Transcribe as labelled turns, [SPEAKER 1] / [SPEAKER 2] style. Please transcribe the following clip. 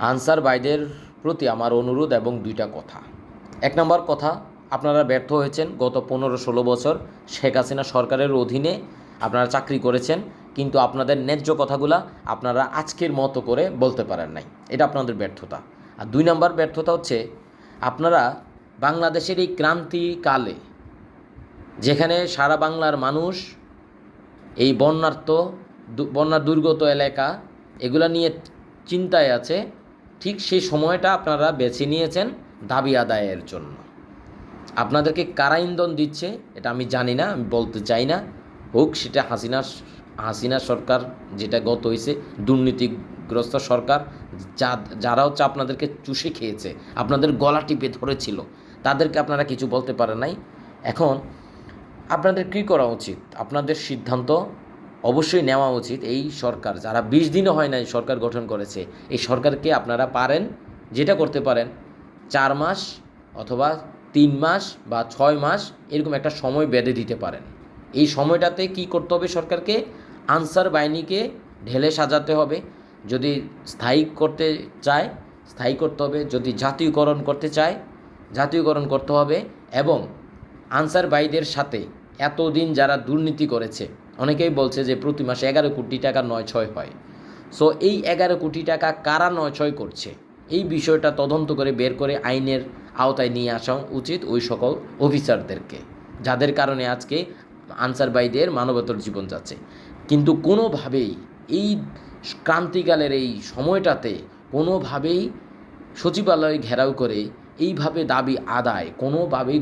[SPEAKER 1] Answer বাইদের প্রতি আমার অনুরোধ এবং দুইটা কথা। এক নম্বর কথা, আপনারা ব্যর্থ হয়েছেন গত পনেরো ষোলো বছর শেখ হাসিনা সরকারের অধীনে আপনারা চাকরি করেছেন, কিন্তু আপনাদের ন্যায্য কথাগুলা আপনারা আজকের মতো করে বলতে পারেন নাই। এটা আপনাদের ব্যর্থতা। আর দুই নম্বর ব্যর্থতা হচ্ছে, আপনারা বাংলাদেশের এই ক্রান্তিকালে যেখানে সারা বাংলার মানুষ এই বন্যার্থ বন্যা দুর্গত এলাকা, এগুলা নিয়ে চিন্তায় আছে ঠিক সেই সময়টা আপনারা বেছে নিয়েছেন দাবি আদায়ের জন্য। আপনাদেরকে কারা ইন্ধন দিচ্ছে এটা আমি জানি না, আমি বলতে চাই না। হোক সেটা হাসিনা হাসিনা সরকার যেটা গত হয়েছে, দুর্নীতিগ্রস্ত সরকার, যা যারা হচ্ছে আপনাদেরকে চুষে খেয়েছে, আপনাদের গলা টিপে ধরেছিল, তাদেরকে আপনারা কিছু বলতে পারেন নাই। এখন আপনাদের কী করা উচিত? আপনাদের সিদ্ধান্ত অবশ্যই নেওয়া উচিত এই সরকার। যারা বিশ দিনও হয় না এই সরকার গঠন করেছে, এই সরকারকে আপনারা পারেন, যেটা করতে পারেন, চার মাস অথবা তিন মাস বা ছয় মাস এরকম একটা সময় বেঁধে দিতে পারেন। এই সময়টাতে কি করতে হবে সরকারকে? আনসার বাহিনীকে ঢেলে সাজাতে হবে। যদি স্থায়ী করতে চায়, স্থায়ী করতে হবে। যদি জাতীয়করণ করতে চায়, জাতীয়করণ করতে হবে এবং আনসার ভাইদের সাথে এতদিন যারা দুর্নীতি করেছে, অনেকেই বলছে যে প্রতি মাসে এগারো কোটি টাকা নয় ছয় হয়। সো এই এগারো কোটি টাকা কারা নয় ছয় করছে? এই বিষয়টা তদন্ত করে বের করে আইনের আওতায় নিয়ে আসা উচিত ওই সকল অফিসারদেরকে, যাদের কারণে আজকে আনসার ভাইদের মানবতর জীবন যাচ্ছে। কিন্তু কোনোভাবেই এই ক্রান্তিকালের এই সময়টাতে কোনোভাবেই সচিবালয় ঘেরাও করে এইভাবে দাবি আদায়, কোনোভাবেই